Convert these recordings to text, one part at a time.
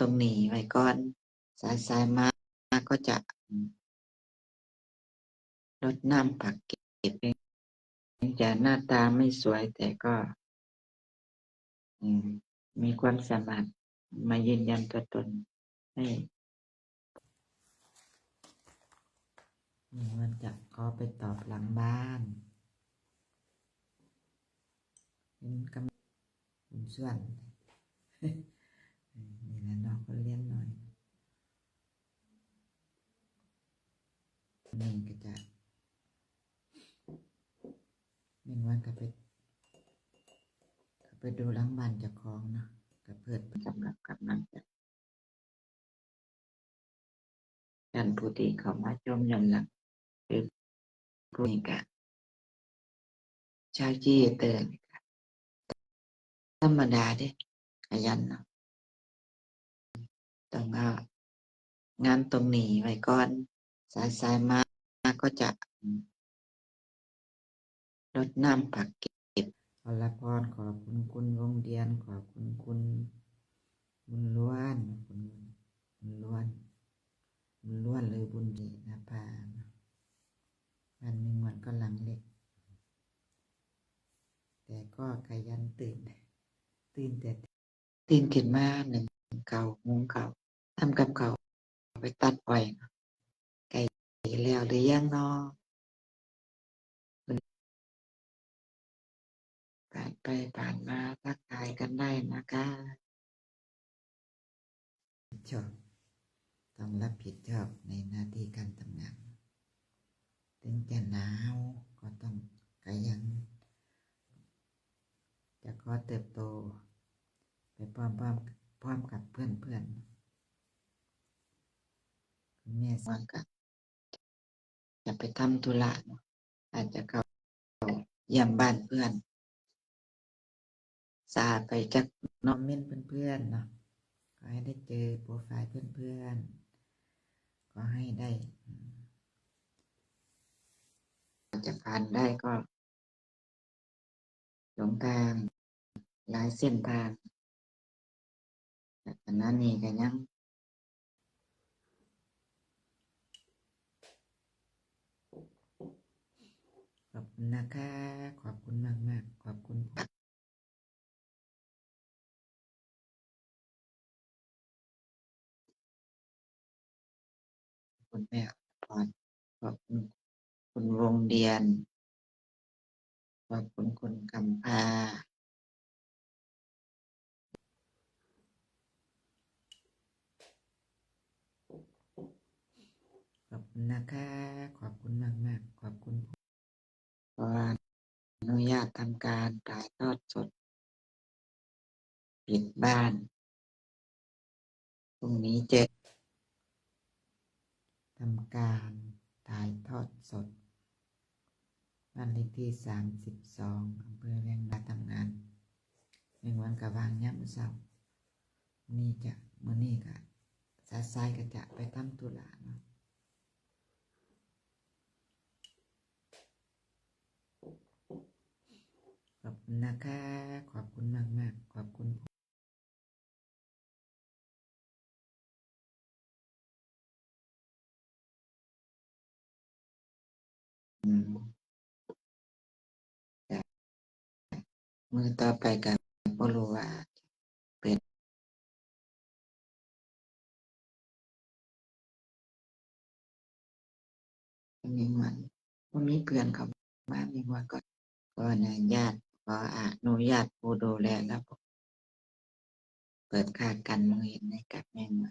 ตรงนี้ไว้ก่อนสายสายมาก็จะรดน้ำผักเก็บถึงจะหน้าตาไม่สวยแต่ก็มีความสามารถมายืนยันตัวตนให้มันจะขอไปตอบหลังบ้านเป็นกำคุณส่วน นี่แหละน้องก็เลี้ยงหน่อยนี่ก็จะหนึ่งวันก็ไปก็ไปดูหล้างบ้านเจ้าของเนาะก็เพื่อนสำหรับกำลังจะท่านผู้ที่เข้ามาชมย้อนหลังคือผู้นี้ก็ชาวจีเตือนธรรมดาเด้ขยันเนาะ ต้องเอางานตรงนี้ไว้ก่อน สายสายมาก็จะรดน้ำผักเก็บอรพรขอบคุณคุณวงเดียน ขอบคุณคุณบุญล้วนคุณบุญล้วนบุญล้วนเลยบุญดีนะพาวันหนึ่งวันก็หลังเล็ก แต่ก็ขยันตื่น ตื่นแต่ตื่นขึ้นมาหนึ่งเก่ามุงเก่า ทำกับเก่าไปตัดปล่อยไก่แล้วหรือยังเนาะผ่านไปผ่านมาทักทายกันได้นะคะชอบต้องรับผิดชอบในหน้าที่การทำงาน ถึงจะหนาวก็ต้องขยัน จะขอเติบโต ไปพร้อมพร้อมพร้อมกับเพื่อนเพื่อนคุณ แม่สังกัจะไปทำธุระอาจจะเข้าเยี่ยมบ้านเพื่อน สาไปจากน้องเม่นเพื่อนๆเนาะก็ให้ได้เจอโปรไฟล์เพื่อนๆ ก็ให้ได้ จะผ่านได้ก็ หลงทาง หลายเส้นทางแต่ขณะนี้ก็ยังขอบคุณ นะคะ ขอบคุณมากมากขอบคุณคุณแม่พรขอบคุณคุณวงเดียน ขอบคุณคุณกำพาขอบคุณนะคะ ขอบคุณมากมากขอบคุณ ออนุญาตทำการถ่ายทอดสด ปิดบ้านพรุ่งนี้เจะทำการถ่ายทอดสดบ้านเลขที่สามสิบสองอำเภอเวียงนาทำงานหนึ่งวันกับวางย้ำเสาร์นี่จะมื่อนี้ก็สายสายๆก็จะไปทำธุระเนาะ ขอบคุณ นะคะ ขอบคุณมากมากขอบคุณอืมจ้ะมือต่อไปกับบ่รู้ว่าเปิดมีวันว่ามีเพื่อนเขามามีวันก็ก็อนญาตข ออนุญาตผู้ดูแลแล้วเปิดค่ากันมือเห็นในกับแม่งมา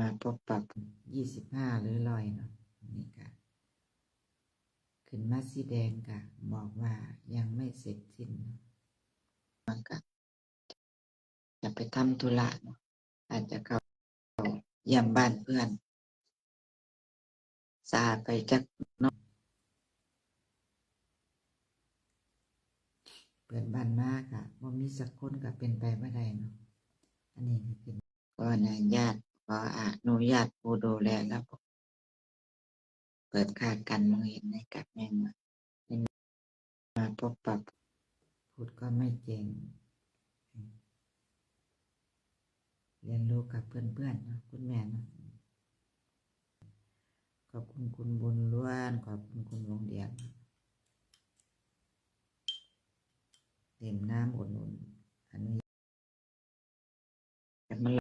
มาพบปรับยี่สิบห้าหรือร้อยเนาะนี่ก็ขึ้นมาสีแดงกะบอกว่ายังไม่เสร็จสิ้นมันก็จะไปทำธุระอาจจะเข้าเยี่ยมบ้านเพื่อน สาไปจากนอก เปิดบ้านมากอะว่ามีสักคนก็เป็นไปไม่ได้เนาะอันนี้ก็เป็นก็อนุญาตขออนุญาตผู้ดูแลแล้วเปิดค่ากันมือเห็นในกับแม่งมามาพบปรับพูดก็ไม่เก่งเรียนรู้กับเพื่อนๆเนาะคุณแม่เนาะขอบคุณคุณบุญล้วน ขอบคุณคุณวงเดียน ดื่มน้ำอุ่นๆอันนี้แต่มัน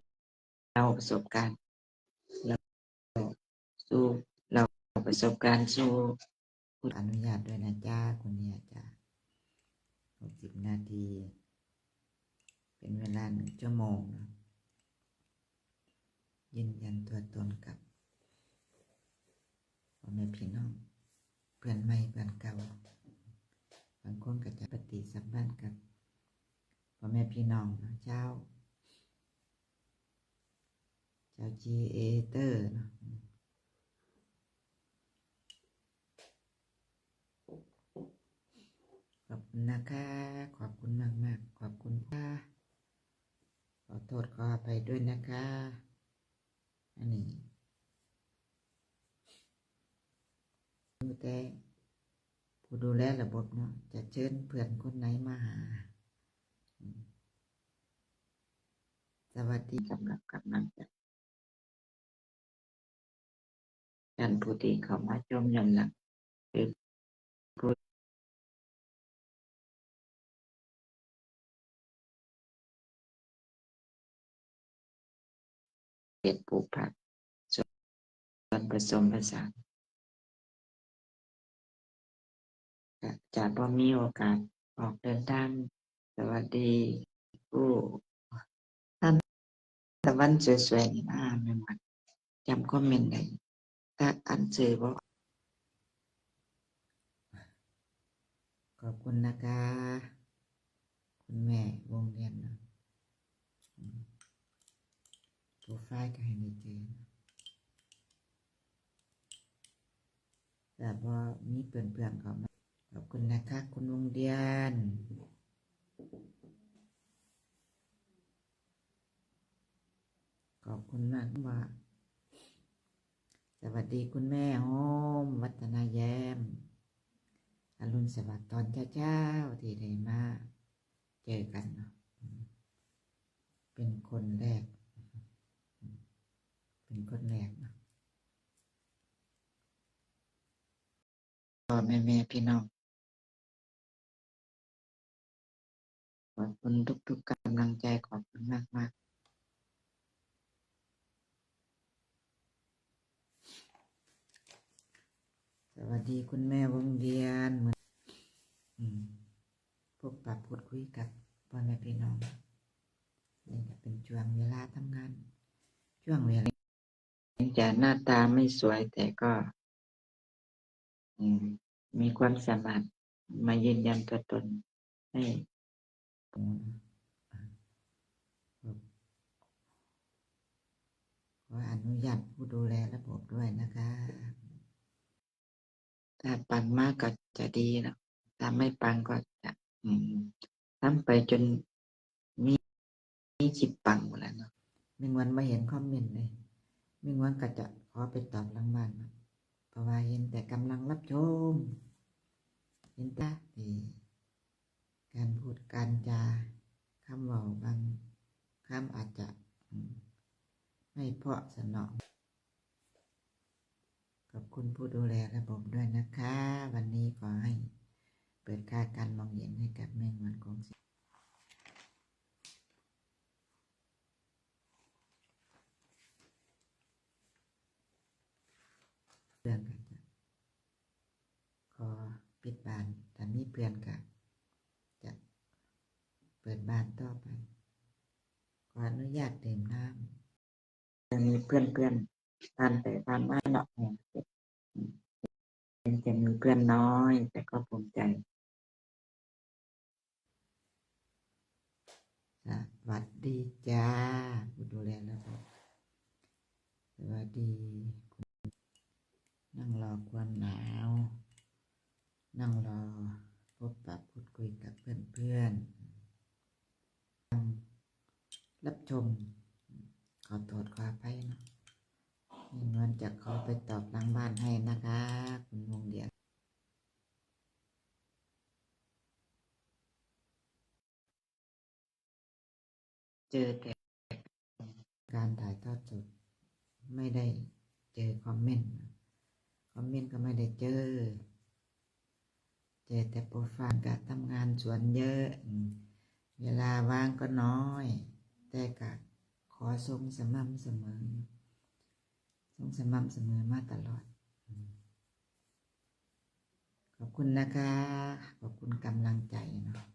เราประสบการณ์เราสู้เราประสบการณ์สู้คุณอนุญาตด้วยนะจ้าคุณเนี่ยจ้าหกสิบนาที เป็นเวลาหนึ่งชั่วโมงนะยืนยันตัวตนกับพ่อแม่พี่น้องเพื่อนใหม่เพื่อนเก่า บางคนก็จะปฏิสัมพันธ์กับพ่อแม่พี่น้องนะเจ้า เจ้าจีเอเตอร์เนาะขอบคุณนะคะ ขอบคุณมากมากขอบคุณค่ะขอโทษขออภัยด้วยนะคะ อันนี้ดูแต่ ผู้ดูแลระบบเนาะจะเชิญเพื่อนคนไหนมาหา สวัสดีสำหรับกำลังใจท่านผู้ที่เข้ามาชมย้อนหลังหรือผู้เด็ดปลูกผักส่วนผสมผสาน ก็จะพอมีโอกาสออกเดินทางสวัสดีผู้ท่านตะวันสวยๆนี่มาไม่หมดจำคอมเมนต์ได้ถ้าอันสื่อบ่ขอบคุณนะคะ คุณแม่วงเรียนนะโปรไฟล์ก็ให้มีเจอเนแต่พอมีเพื่อนๆเขามา ขอบคุณนะคะ คุณวงเรียนขอบคุณมากว่า สวัสดีคุณแม่โฮมวัฒนาแยมอรุณสวัสดิ์ตอนเช้าๆที่ได้มาเจอกันเนาะเป็นคนแรก เป็นคนแรกเนาะพ่อแม่แม่พี่น้อง ขอบคุณทุกๆกำลังใจขอบคุณมากมากๆสวัสดีคุณแม่วงเวียนเหมือนอืมพบปะพูดคุยกับพ่อแม่พี่น้องนี่ก็เป็นช่วงเวลาทำงาน ช่วงเวลาจะหน้าตาไม่สวยแต่ก็มีความสามารถมายืนยันตัวตนให้ ขออนุญาตผู้ดูแลระบบด้วยนะคะถ้าปังมากก็จะดีนะถ้าไม่ปังก็จะทำไปจนมีมีจิตปังหมดแล้วเนาะมีวันมาเห็นคอมเมนต์เลยมีวันก็จะขอไปตอบหลังบ้านเนาะเพราะว่าเห็นแต่กำลังรับชมเห็นแต่ที่ การพูดการจาคำเว่าบางคำอาจจะไม่เพาะสนองขอบคุณผู้ดูแลระบบด้วยนะคะ วันนี้ขอให้เปิดค่าการมองเห็นให้กับแม่งวันของสิเพื่อนกันจะขอปิดบานแต่มีเพื่อนกันจะ เปิดบานต่อไป ขออนุญาตดื่มน้ำจะมีเพื่อนเพื่อนท่านไปท่านมาเนาะเป็นจะมีเพื่อนน้อย แต่ก็ภูมิใจสวัสดีจ้าผู้ดูแลระบบสวัสดี นั่งรอความหนาว ชม ขอโทษขออภัยเนาะมีเงินจะขอไปตอบหลังบ้านให้นะคะ คุณวงเดียนเจอแต่การถ่ายทอดสดไม่ได้เจอคอมเมนต์คอมเมนต์ก็ไม่ได้เจอ เจอแต่โปรไฟล์การทำงานส่วนเยอะ เวลาว่างก็น้อย แต่กะขอทรงสม่ำเสมอ ทรงสม่ำเสมอมาตลอด ขอบคุณนะคะ ขอบคุณกำลังใจเนาะ